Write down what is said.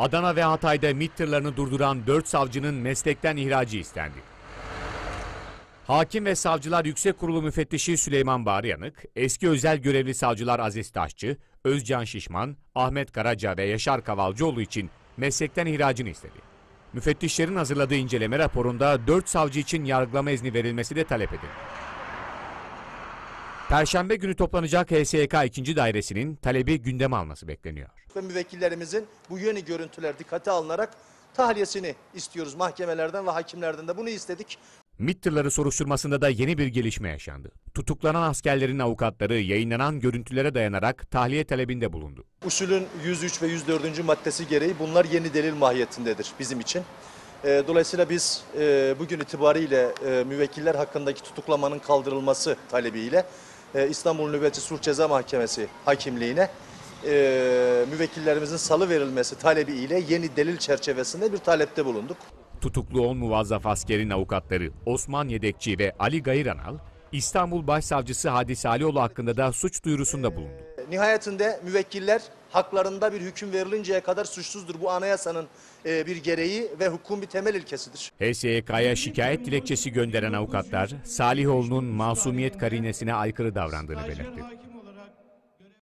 Adana ve Hatay'da MİT tırlarını durduran 4 savcının meslekten ihracı istendi. Hakim ve Savcılar Yüksek Kurulu Müfettişi Süleyman Bağrıyanık, eski özel görevli savcılar Aziz Taşçı, Özcan Şişman, Ahmet Karaca ve Yaşar Kavalcıoğlu için meslekten ihracını istedi. Müfettişlerin hazırladığı inceleme raporunda 4 savcı için yargılama izni verilmesi de talep edildi. Perşembe günü toplanacak HSYK 2. Dairesi'nin talebi gündeme alması bekleniyor. ve müvekkillerimizin bu yeni görüntüler dikkate alınarak tahliyesini istiyoruz mahkemelerden ve hakimlerden de bunu istedik. MİT tırları soruşturmasında da yeni bir gelişme yaşandı. Tutuklanan askerlerin avukatları yayınlanan görüntülere dayanarak tahliye talebinde bulundu. Usulün 103 ve 104. maddesi gereği bunlar yeni delil mahiyetindedir bizim için. E, Dolayısıyla biz e, bugün itibariyle e, müvekkiller hakkındaki tutuklamanın kaldırılması talebiyle e, İstanbul Nöbetçi Sulh Ceza Mahkemesi hakimliğine e, müvekkillerimizin salı verilmesi talebiyle yeni delil çerçevesinde bir talepte bulunduk. Tutuklu 10 muvazzaf askerin avukatları Osman Yedekçi ve Ali Gayıranal, İstanbul Başsavcısı Hadis Alioğlu hakkında da suç duyurusunda bulundu. Nihayetinde müvekkiller haklarında bir hüküm verilinceye kadar suçsuzdur. Bu anayasanın e, bir gereği ve hukukun bir temel ilkesidir. HSYK'ya şikayet dilekçesi gönderen avukatlar, Salihoğlu'nun masumiyet karinesine aykırı davrandığını belirtti.